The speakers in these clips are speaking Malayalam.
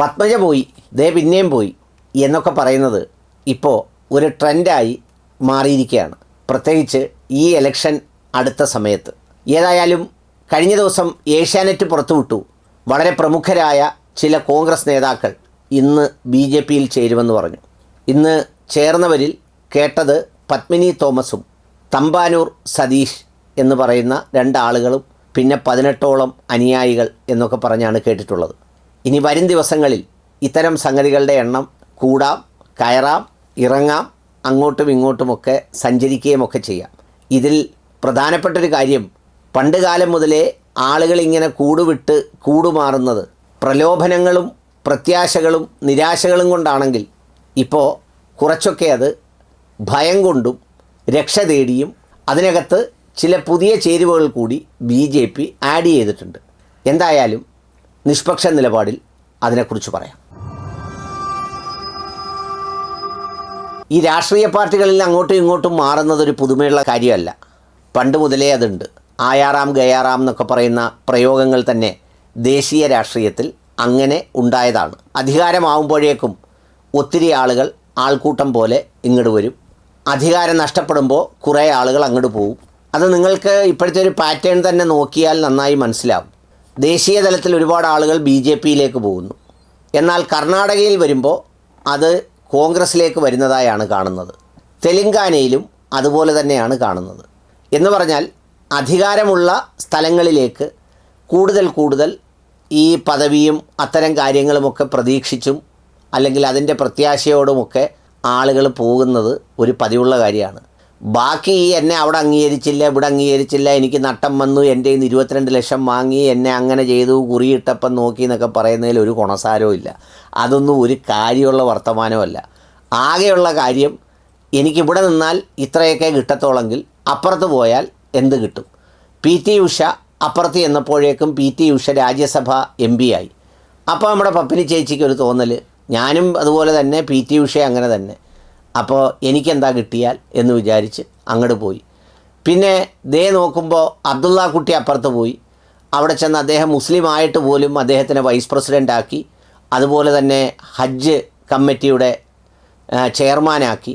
പത്മജ പോയി ദേ പിന്നെയും പോയി എന്നൊക്കെ പറയുന്നത് ഇപ്പോൾ ഒരു ട്രെൻഡായി മാറിയിരിക്കുകയാണ്. പ്രത്യേകിച്ച് ഈ എലക്ഷൻ അടുത്ത സമയത്ത്. ഏതായാലും കഴിഞ്ഞ ദിവസം ഏഷ്യാനെറ്റ് പുറത്തുവിട്ടു. വളരെ പ്രമുഖരായ ചില കോൺഗ്രസ് നേതാക്കൾ ഇന്ന് ബി ജെ പിയിൽ ചേരുമെന്ന് പറഞ്ഞു. ഇന്ന് ചേർന്നവരിൽ കേട്ടത് പത്മിനി തോമസും തമ്പാനൂർ സതീഷ് എന്ന് പറയുന്ന രണ്ടാളുകളും പിന്നെ പതിനെട്ടോളം അനുയായികൾ എന്നൊക്കെ പറഞ്ഞാണ് കേട്ടിട്ടുള്ളത്. ഇനി വരും ദിവസങ്ങളിൽ ഇത്തരം സംഗതികളുടെ എണ്ണം കൂടാം കയറാം ഇറങ്ങാം അങ്ങോട്ടും ഇങ്ങോട്ടുമൊക്കെ സഞ്ചരിക്കുകയും ഒക്കെ ചെയ്യാം. ഇതിൽ പ്രധാനപ്പെട്ടൊരു കാര്യം പണ്ട് കാലം മുതലേ ആളുകൾ ഇങ്ങനെ കൂടുവിട്ട് കൂടുമാറുന്നത് പ്രലോഭനങ്ങളും പ്രത്യാശകളും നിരാശകളും കൊണ്ടാണെങ്കിൽ ഇപ്പോൾ കുറച്ചൊക്കെ അത് ഭയം കൊണ്ടും രക്ഷ തേടിയും അതിനകത്ത് ചില പുതിയ ചേരുവകൾ കൂടി ബി ജെ പി ആഡ് ചെയ്തിട്ടുണ്ട്. എന്തായാലും നിഷ്പക്ഷ നിലപാടിൽ അതിനെക്കുറിച്ച് പറയാം. ഈ രാഷ്ട്രീയ പാർട്ടികളിൽ അങ്ങോട്ടും ഇങ്ങോട്ടും മാറുന്നത് ഒരു പുതുമയുള്ള കാര്യമല്ല. പണ്ട് മുതലേ അതുണ്ട്. ആയാറാം ഗയാറാം എന്നൊക്കെ പറയുന്ന പ്രയോഗങ്ങൾ തന്നെ ദേശീയ രാഷ്ട്രീയത്തിൽ അങ്ങനെ ഉണ്ടായതാണ്. അധികാരമാവുമ്പോഴേക്കും ഒത്തിരി ആളുകൾ ആൾക്കൂട്ടം പോലെ ഇങ്ങോട്ട് വരും. അധികാരം നഷ്ടപ്പെടുമ്പോൾ കുറേ ആളുകൾ അങ്ങോട്ട് പോകും അത് നിങ്ങൾക്ക് ഇപ്പോഴത്തെ ഒരു പാറ്റേൺ തന്നെ നോക്കിയാൽ നന്നായി മനസ്സിലാവും. ദേശീയ തലത്തിൽ ഒരുപാട് ആളുകൾ ബി ജെ പിയിലേക്ക് പോകുന്നു. എന്നാൽ കർണാടകയിൽ വരുമ്പോൾ അത് കോൺഗ്രസ്സിലേക്ക് വരുന്നതായാണ് കാണുന്നത്. തെലങ്കാനയിലും അതുപോലെ തന്നെയാണ് കാണുന്നത്. എന്ന് പറഞ്ഞാൽ അധികാരമുള്ള സ്ഥലങ്ങളിലേക്ക് കൂടുതൽ കൂടുതൽ ഈ പദവിയും അത്തരം കാര്യങ്ങളുമൊക്കെ പ്രതീക്ഷിച്ചും അല്ലെങ്കിൽ അതിന്റെ പ്രത്യാശയോടുമൊക്കെ ആളുകൾ പോകുന്നത് ഒരു പതിവുള്ള കാര്യമാണ്. ബാക്കി എന്നെ അവിടെ അംഗീകരിച്ചില്ല ഇവിടെ അംഗീകരിച്ചില്ല എനിക്ക് നട്ടം വന്നു എന്റെ നിന്ന് ഇരുപത്തിരണ്ട് ലക്ഷം വാങ്ങി എന്നെ അങ്ങനെ ചെയ്തു കുറിയിട്ടപ്പം നോക്കി എന്നൊക്കെ പറയുന്നതിൽ ഒരു ഗുണസാരവും ഇല്ല. അതൊന്നും ഒരു കാര്യമുള്ള വർത്തമാനമല്ല. ആകെയുള്ള കാര്യം എനിക്കിവിടെ നിന്നാൽ ഇത്രയൊക്കെ കിട്ടത്തോളെങ്കിൽ അപ്പുറത്ത് പോയാൽ എന്ത് കിട്ടും? പി ടി ഉഷ അപ്പുറത്ത് ചെന്നപ്പോഴേക്കും P T Usha Rajya Sabha M P ആയി. അപ്പോൾ നമ്മുടെ പപ്പിനി ചേച്ചിക്ക് ഒരു തോന്നൽ ഞാനും അതുപോലെ തന്നെ പി ടി ഉഷ അങ്ങനെ തന്നെ. അപ്പോൾ എനിക്കെന്താ കിട്ടിയാൽ എന്ന് വിചാരിച്ച് അങ്ങോട്ട് പോയി. പിന്നെ ദേ നോക്കുമ്പോൾ അബ്ദുള്ള കുട്ടി അപ്പുറത്ത് പോയി. അവിടെ ചെന്ന് അദ്ദേഹം മുസ്ലിം ആയിട്ട് പോലും അദ്ദേഹത്തിനെ വൈസ് പ്രസിഡന്റ് ആക്കി. അതുപോലെ തന്നെ ഹജ്ജ് കമ്മിറ്റിയുടെ ചെയർമാനാക്കി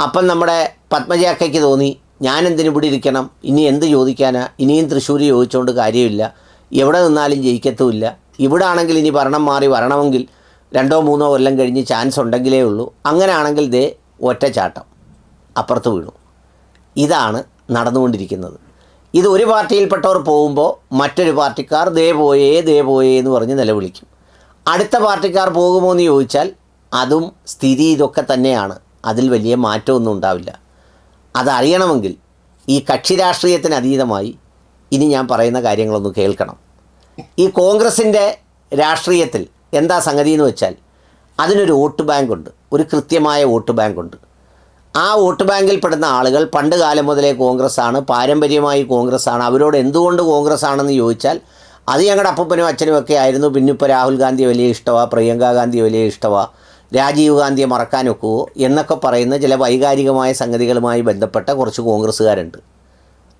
അപ്പം നമ്മുടെ പത്മജാക്കയ്ക്ക് തോന്നി ഞാൻ ഇവിടെ ഇരിക്കണം? ഇനി എന്ത് ചോദിക്കാനാണ് ഇനിയും തൃശ്ശൂർ ചോദിച്ചുകൊണ്ട് കാര്യമില്ല. എവിടെ നിന്നാലും ജയിക്കത്തുമില്ല. ഇവിടെ ആണെങ്കിൽ ഇനി ഭരണം മാറി വരണമെങ്കിൽ രണ്ടോ മൂന്നോ കൊല്ലം കഴിഞ്ഞ് ചാൻസ് ഉണ്ടെങ്കിലേ ഉള്ളൂ. അങ്ങനെയാണെങ്കിൽ ദേ ഒറ്റച്ചാട്ടം. അപ്പുറത്ത് വീണു. ഇതാണ് നടന്നുകൊണ്ടിരിക്കുന്നത്. ഇത് ഒരു പാർട്ടിയിൽപ്പെട്ടവർ പോകുമ്പോൾ മറ്റൊരു പാർട്ടിക്കാർ ദേ പോയേ ദേ പോയേ എന്ന് പറഞ്ഞ് നിലവിളിക്കും. അടുത്ത പാർട്ടിക്കാർ പോകുമോ എന്ന് ചോദിച്ചാൽ അതും സ്ഥിതി ഇതൊക്കെ തന്നെയാണ്. അതിൽ വലിയ മാറ്റമൊന്നും ഉണ്ടാവില്ല. അതറിയണമെങ്കിൽ ഈ കക്ഷി രാഷ്ട്രീയത്തിന് അതീതമായി ഇനി ഞാൻ പറയുന്ന കാര്യങ്ങളൊന്ന് കേൾക്കണം. ഈ കോൺഗ്രസിന്റെ രാഷ്ട്രീയത്തിൽ എന്താ സംഗതി എന്ന് വെച്ചാൽ അതിനൊരു വോട്ട് ബാങ്കുണ്ട്. ഒരു കൃത്യമായ വോട്ട് ബാങ്കുണ്ട്. ആ വോട്ട് ബാങ്കിൽ പെടുന്ന ആളുകൾ പണ്ട് കാലം മുതലേ കോൺഗ്രസ് ആണ് പാരമ്പര്യമായി കോൺഗ്രസ് ആണ് അവരോട് എന്തുകൊണ്ട് കോൺഗ്രസ് ആണെന്ന് ചോദിച്ചാൽ അത് ഞങ്ങളുടെ അപ്പനും അച്ഛനും ഒക്കെ ആയിരുന്നു. പിന്നെ ഇപ്പോൾ രാഹുൽ ഗാന്ധി വലിയ ഇഷ്ടമാണ് പ്രിയങ്ക ഗാന്ധി വലിയ ഇഷ്ടമാണ് രാജീവ് ഗാന്ധിയെ മറക്കാനൊക്കുവോ എന്നൊക്കെ പറയുന്ന ചില വൈകാരികമായ സംഗതികളുമായി ബന്ധപ്പെട്ട കുറച്ച് കോൺഗ്രസ്സുകാരുണ്ട്.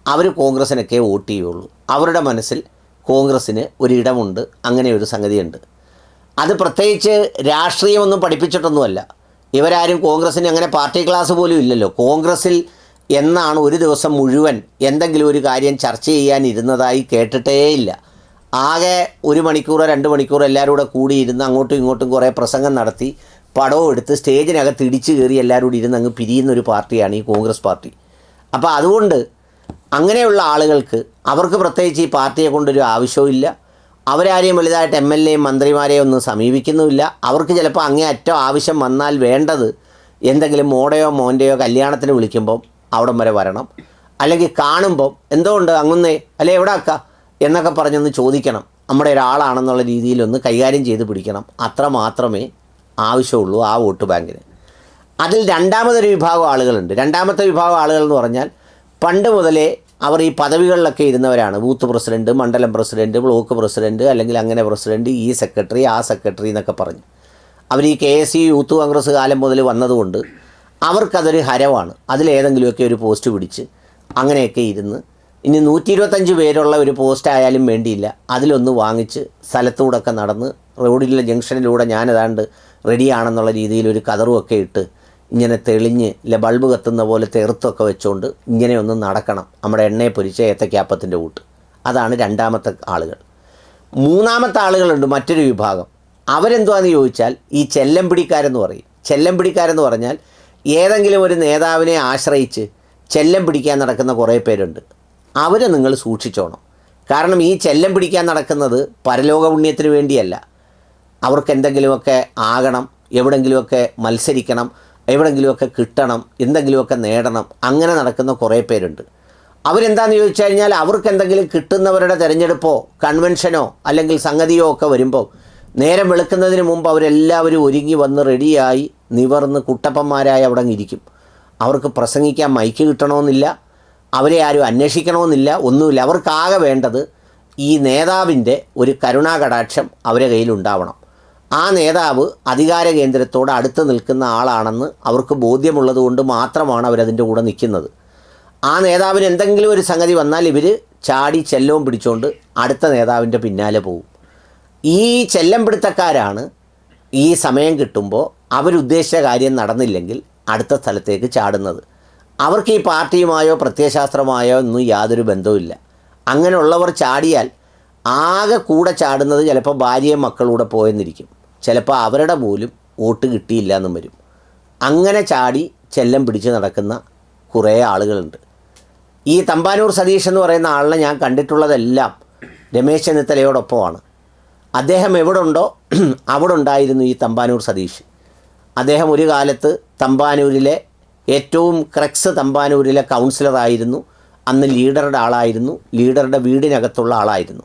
അവർ കോൺഗ്രസ്സിനൊക്കെ വോട്ട് ചെയ്യുള്ളൂ. അവരുടെ മനസ്സിൽ കോൺഗ്രസ്സിന് ഒരിടമുണ്ട്. അങ്ങനെ ഒരു സംഗതിയുണ്ട്. അത് പ്രത്യേകിച്ച് രാഷ്ട്രീയമൊന്നും പഠിപ്പിച്ചിട്ടൊന്നുമല്ല. ഇവരാരും കോൺഗ്രസ്സിന് അങ്ങനെ പാർട്ടി ക്ലാസ് പോലും ഇല്ലല്ലോ. കോൺഗ്രസ്സിൽ എന്നാണ് ഒരു ദിവസം മുഴുവൻ എന്തെങ്കിലും ഒരു കാര്യം ചർച്ച ചെയ്യാനിരുന്നതായി കേട്ടിട്ടേയില്ല ആകെ ഒരു മണിക്കൂറോ രണ്ട് മണിക്കൂറോ എല്ലാവരും കൂടെ കൂടിയിരുന്ന് അങ്ങോട്ടും ഇങ്ങോട്ടും കുറേ പ്രസംഗം നടത്തി പടവും എടുത്ത് സ്റ്റേജിനകത്ത് ഇടിച്ചു കയറി എല്ലാവരും കൂടി ഇരുന്ന് അങ്ങ് പിരിയുന്ന ഒരു പാർട്ടിയാണ് ഈ കോൺഗ്രസ് പാർട്ടി. അപ്പോൾ അതുകൊണ്ട് അങ്ങനെയുള്ള ആളുകൾക്ക് അവർക്ക് പ്രത്യേകിച്ച് ഈ പാർട്ടിയെ കൊണ്ടൊരു ആവശ്യവുമില്ല അവരാരെയും വലുതായിട്ട് എം എൽ എയും മന്ത്രിമാരെയും ഒന്നും സമീപിക്കുന്നുമില്ല. അവർക്ക് ചിലപ്പോൾ അങ്ങേ അറ്റോ ആവശ്യം വന്നാൽ വേണ്ടത് എന്തെങ്കിലും മോടയോ മോന്റെയോ കല്യാണത്തിന് വിളിക്കുമ്പം അവിടം വരെ വരണം. അല്ലെങ്കിൽ കാണുമ്പം എന്തുകൊണ്ട്? അങ്ങുന്നേ അല്ലെ എവിടെ അക്ക? എന്നൊക്കെ പറഞ്ഞൊന്ന് ചോദിക്കണം. നമ്മുടെ ഒരാളാണെന്നുള്ള രീതിയിലൊന്ന് കൈകാര്യം ചെയ്ത് പിടിക്കണം. അത്ര മാത്രമേ ആവശ്യമുള്ളൂ ആ വോട്ട് ബാങ്കിന്. അതിൽ രണ്ടാമതൊരു വിഭാഗം ആളുകളുണ്ട്. രണ്ടാമത്തെ വിഭാഗം ആളുകൾ എന്ന് പറഞ്ഞാൽ പണ്ട് മുതലേ അവർ ഈ പദവികളിലൊക്കെ ഇരുന്നവരാണ്. ബൂത്ത് പ്രസിഡന്റ് മണ്ഡലം പ്രസിഡന്റ് ബ്ലോക്ക് പ്രസിഡന്റ് അല്ലെങ്കിൽ അങ്ങനെ പ്രസിഡന്റ് ഈ സെക്രട്ടറി ആ സെക്രട്ടറി എന്നൊക്കെ പറഞ്ഞു. അവർ ഈ K S C youth Congress കാലം മുതൽ വന്നതുകൊണ്ട് അവർക്കതൊരു ഹരമാണ് അതിലേതെങ്കിലുമൊക്കെ ഒരു പോസ്റ്റ് പിടിച്ച് അങ്ങനെയൊക്കെ ഇരുന്ന് ഇനി നൂറ്റി ഇരുപത്തഞ്ച് പേരുള്ള ഒരു പോസ്റ്റ് ആയാലും വേണ്ടിയില്ല. അതിലൊന്ന് വാങ്ങിച്ച് സ്ഥലത്തൂടൊക്കെ നടന്ന് റോഡിലെ ജംഗ്ഷനിലൂടെ ഞാൻ ഏതാണ്ട് റെഡിയാണെന്നുള്ള രീതിയിൽ ഒരു കതറുമൊക്കെ ഇട്ട് ഇങ്ങനെ തെളിഞ്ഞ് ഇല്ല ബൾബ് കത്തുന്ന പോലെ തെറുത്തൊക്കെ വെച്ചുകൊണ്ട് ഇങ്ങനെ ഒന്ന് നടക്കണം. നമ്മുടെ എണ്ണയെ പൊരിച്ച ഏത്തക്കാപ്പത്തിന്റെ കൂട്ട്. അതാണ് രണ്ടാമത്തെ ആളുകൾ. മൂന്നാമത്തെ ആളുകളുണ്ട് മറ്റൊരു വിഭാഗം. അവരെന്തുവാന്ന് ചോദിച്ചാൽ ഈ ചെല്ലംപിടിക്കാരെന്ന് പറയും. ചെല്ലംപിടിക്കാരെന്ന് പറഞ്ഞാൽ ഏതെങ്കിലും ഒരു നേതാവിനെ ആശ്രയിച്ച് ചെല്ലം പിടിക്കാൻ നടക്കുന്ന കുറേ പേരുണ്ട്. അവരെ നിങ്ങൾ സൂക്ഷിച്ചോണം. കാരണം ഈ ചെല്ലം പിടിക്കാൻ നടക്കുന്നത് പരലോക പുണ്യത്തിന് വേണ്ടിയല്ല. അവർക്ക് എന്തെങ്കിലുമൊക്കെ ആകണം എവിടെങ്കിലുമൊക്കെ മത്സരിക്കണം എവിടെങ്കിലുമൊക്കെ കിട്ടണം എന്തെങ്കിലുമൊക്കെ നേടണം അങ്ങനെ നടക്കുന്ന കുറേ പേരുണ്ട്. അവരെന്താന്ന് ചോദിച്ചു കഴിഞ്ഞാൽ അവർക്ക് എന്തെങ്കിലും കിട്ടുന്നവരുടെ തിരഞ്ഞെടുപ്പോ കൺവെൻഷനോ അല്ലെങ്കിൽ സംഗതിയോ ഒക്കെ വരുമ്പോൾ നേരം വെളുക്കുന്നതിന് മുമ്പ് അവരെല്ലാവരും ഒരുങ്ങി വന്ന് റെഡിയായി നിവർന്ന് കുട്ടപ്പന്മാരായി അവിടെ ഇരിക്കും അവർക്ക് പ്രസംഗിക്കാൻ മൈക്ക് കിട്ടണമെന്നില്ല അവരെ ആരും അന്വേഷിക്കണമെന്നില്ല ഒന്നുമില്ല. അവർക്കാകെ വേണ്ടത് ഈ നേതാവിന്റെ ഒരു കരുണാകടാക്ഷം അവരെ കയ്യിലുണ്ടാവണം. ആ നേതാവ് അധികാര കേന്ദ്രത്തോട് അടുത്ത് നിൽക്കുന്ന ആളാണെന്ന് അവർക്ക് ബോധ്യമുള്ളത് കൊണ്ട് മാത്രമാണ് അവരതിന്റെ കൂടെ നിൽക്കുന്നത്. ആ നേതാവിന് എന്തെങ്കിലും ഒരു സംഗതി വന്നാൽ ഇവർ ചാടി ചെല്ലവും പിടിച്ചുകൊണ്ട് അടുത്ത നേതാവിന്റെ പിന്നാലെ പോകും ഈ ചെല്ലം പിടുത്തക്കാരാണ് ഈ സമയം കിട്ടുമ്പോൾ അവരുദ്ദേശിച്ച കാര്യം നടന്നില്ലെങ്കിൽ അടുത്ത സ്ഥലത്തേക്ക് ചാടുന്നത്. അവർക്ക് ഈ പാർട്ടിയുമായോ പ്രത്യയശാസ്ത്രമായോ ഒന്നും യാതൊരു ബന്ധവുമില്ല. അങ്ങനെയുള്ളവർ ചാടിയാൽ ആകെ കൂടെ ചാടുന്നത് ചിലപ്പോൾ ഭാര്യയും മക്കളൂടെ പോയെന്നിരിക്കും. ചിലപ്പോൾ അവരുടെ പോലും വോട്ട് കിട്ടിയില്ല എന്നും വരും. അങ്ങനെ ചാടി ചെല്ലം പിടിച്ച് നടക്കുന്ന കുറേ ആളുകളുണ്ട്. ഈ തമ്പാനൂർ സതീഷ് എന്ന് പറയുന്ന ആളിനെ ഞാൻ കണ്ടിട്ടുള്ളതെല്ലാം രമേശ് ചെന്നിത്തലയോടൊപ്പമാണ്. അദ്ദേഹം എവിടെ ഉണ്ടോ അവിടെ ഉണ്ടായിരുന്നു ഈ തമ്പാനൂർ സതീഷ് അദ്ദേഹം ഒരു കാലത്ത് തമ്പാനൂരിലെ ഏറ്റവും ക്രക്സ് തമ്പാനൂരിലെ കൗൺസിലറായിരുന്നു അന്ന് ലീഡറുടെ ആളായിരുന്നു. ലീഡറുടെ വീടിനകത്തുള്ള ആളായിരുന്നു.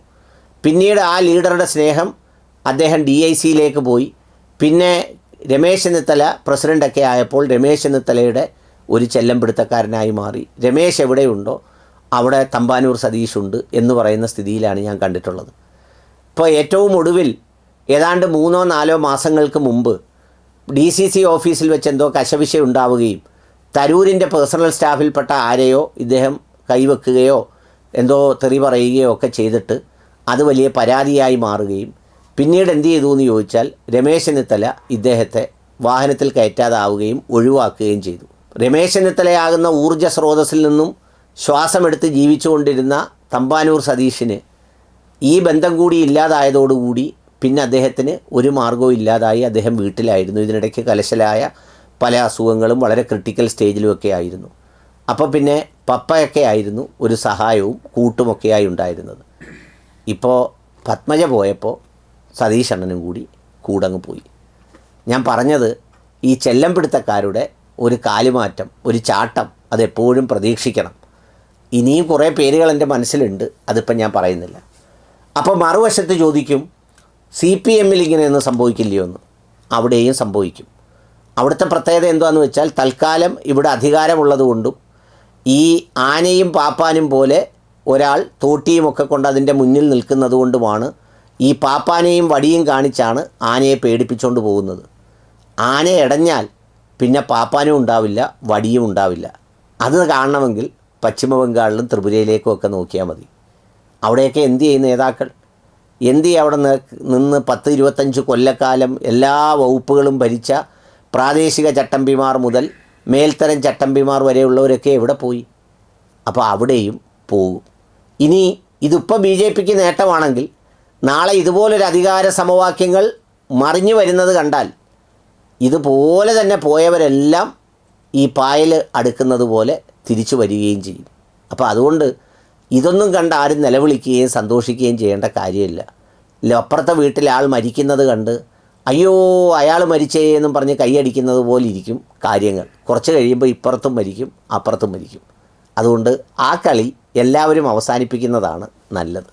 പിന്നീട് ആ ലീഡറുടെ സ്നേഹം അദ്ദേഹം ഡി ഐ സിയിലേക്ക് പോയി. പിന്നെ രമേശ് ചെന്നിത്തല പ്രസിഡന്റൊക്കെ ആയപ്പോൾ രമേശ് ചെന്നിത്തലയുടെ ഒരു ചെല്ലംപിടുത്തക്കാരനായി മാറി. രമേശ് എവിടെയുണ്ടോ? അവിടെ തമ്പാനൂർ സതീഷുണ്ട് എന്ന് പറയുന്ന സ്ഥിതിയിലാണ് ഞാൻ കണ്ടിട്ടുള്ളത്. ഇപ്പോൾ ഏറ്റവും ഒടുവിൽ ഏതാണ്ട് മൂന്നോ നാലോ മാസങ്ങൾക്ക് മുമ്പ് ഡി സി സി ഓഫീസിൽ വെച്ച് എന്തോ കശവിശ ഉണ്ടാവുകയും തരൂരിന്റെ പേഴ്സണൽ സ്റ്റാഫിൽപ്പെട്ട ആരെയോ ഇദ്ദേഹം കൈവെക്കുകയോ എന്തോ തെറി പറയുകയോ ഒക്കെ ചെയ്തിട്ട് അത് വലിയ പരാതിയായി മാറുകയും പിന്നീട് എന്ത് ചെയ്തു എന്ന് ചോദിച്ചാൽ രമേശ് ചെന്നിത്തല ഇദ്ദേഹത്തെ വാഹനത്തിൽ കയറ്റാതാവുകയും ഒഴിവാക്കുകയും ചെയ്തു. രമേശ് ചെന്നിത്തലയാകുന്ന ഊർജ സ്രോതസ്സിൽ നിന്നും ശ്വാസമെടുത്ത് ജീവിച്ചുകൊണ്ടിരുന്ന തമ്പാനൂർ സതീഷിന് ഈ ബന്ധം കൂടി ഇല്ലാതായതോടുകൂടി പിന്നെ അദ്ദേഹത്തിന് ഒരു മാർഗവും ഇല്ലാതായി അദ്ദേഹം വീട്ടിലായിരുന്നു. ഇതിനിടയ്ക്ക് കലശലായ പല അസുഖങ്ങളും വളരെ ക്രിട്ടിക്കൽ സ്റ്റേജിലുമൊക്കെ ആയിരുന്നു. അപ്പോൾ പിന്നെ പപ്പയൊക്കെ ആയിരുന്നു ഒരു സഹായവും കൂട്ടുമൊക്കെയായി ഉണ്ടായിരുന്നത്. ഇപ്പോൾ പത്മജ പോയപ്പോൾ സതീഷ് അണ്ണനും കൂടി കൂടങ്ങ് പോയി. ഞാൻ പറഞ്ഞത് ഈ ചെല്ലം പിടുത്തക്കാരുടെ ഒരു കാലുമാറ്റം ഒരു ചാട്ടം അതെപ്പോഴും പ്രതീക്ഷിക്കണം. ഇനിയും കുറേ പേരുകൾ എന്റെ മനസ്സിലുണ്ട് അതിപ്പം ഞാൻ പറയുന്നില്ല. അപ്പോൾ മറുവശത്ത് ചോദിക്കും സി പി എമ്മിൽ ഇങ്ങനെയൊന്നും സംഭവിക്കില്ലയോ എന്ന്? അവിടെയും സംഭവിക്കും. അവിടുത്തെ പ്രത്യേകത എന്താണെന്ന് വെച്ചാൽ തൽക്കാലം ഇവിടെ അധികാരമുള്ളത് കൊണ്ടും ഈ ആനയും പാപ്പാനും പോലെ ഒരാൾ തോട്ടിയുമൊക്കെ കൊണ്ട് അതിന്റെ മുന്നിൽ നിൽക്കുന്നത് കൊണ്ടുമാണ് ഈ പാപ്പാനെയും വടിയും കാണിച്ചാണ് ആനയെ പേടിപ്പിച്ചുകൊണ്ട് പോകുന്നത്. ആന ഇടഞ്ഞാൽ പിന്നെ പാപ്പാനും ഉണ്ടാവില്ല വടിയും ഉണ്ടാവില്ല. അത് കാണണമെങ്കിൽ പശ്ചിമ ബംഗാളിലും ത്രിപുരയിലേക്കും ഒക്കെ നോക്കിയാൽ മതി. അവിടെയൊക്കെ എന്ത് ചെയ്യും നേതാക്കൾ? എന്ത് അവിടെ നിന്ന് പത്ത് ഇരുപത്തഞ്ച് കൊല്ലക്കാലം എല്ലാ വകുപ്പുകളും ഭരിച്ച പ്രാദേശിക ചട്ടമ്പിമാർ മുതൽ മേൽത്തരം ചട്ടമ്പിമാർ വരെയുള്ളവരൊക്കെ എവിടെ പോയി? അപ്പോൾ അവിടെയും പോകും. ഇനി ഇതിപ്പോൾ ബി ജെ പിക്ക് നേട്ടമാണെങ്കിൽ നാളെ ഇതുപോലൊരു അധികാര സമവാക്യങ്ങൾ മറിഞ്ഞു വരുന്നത് കണ്ടാൽ ഇതുപോലെ തന്നെ പോയവരെല്ലാം ഈ പായൽ അടുക്കുന്നത് പോലെ തിരിച്ചു വരികയും ചെയ്യും. അപ്പോൾ അതുകൊണ്ട് ഇതൊന്നും കണ്ട് ആരും നിലവിളിക്കുകയും സന്തോഷിക്കുകയും ചെയ്യേണ്ട കാര്യമില്ല. അപ്പുറത്തെ വീട്ടിലെ ആൾ മരിക്കുന്നത് കണ്ട് അയ്യോ അയാൾ മരിച്ചേ എന്നും പറഞ്ഞ് കൈയടിക്കുന്നത് പോലെ ഇരിക്കും കാര്യങ്ങൾ. കുറച്ച് കഴിയുമ്പോൾ ഇപ്പുറത്തും മരിക്കും അപ്പുറത്തും മരിക്കും. അതുകൊണ്ട് ആ കളി എല്ലാവരും അവസാനിപ്പിക്കുന്നതാണ് നല്ലത്.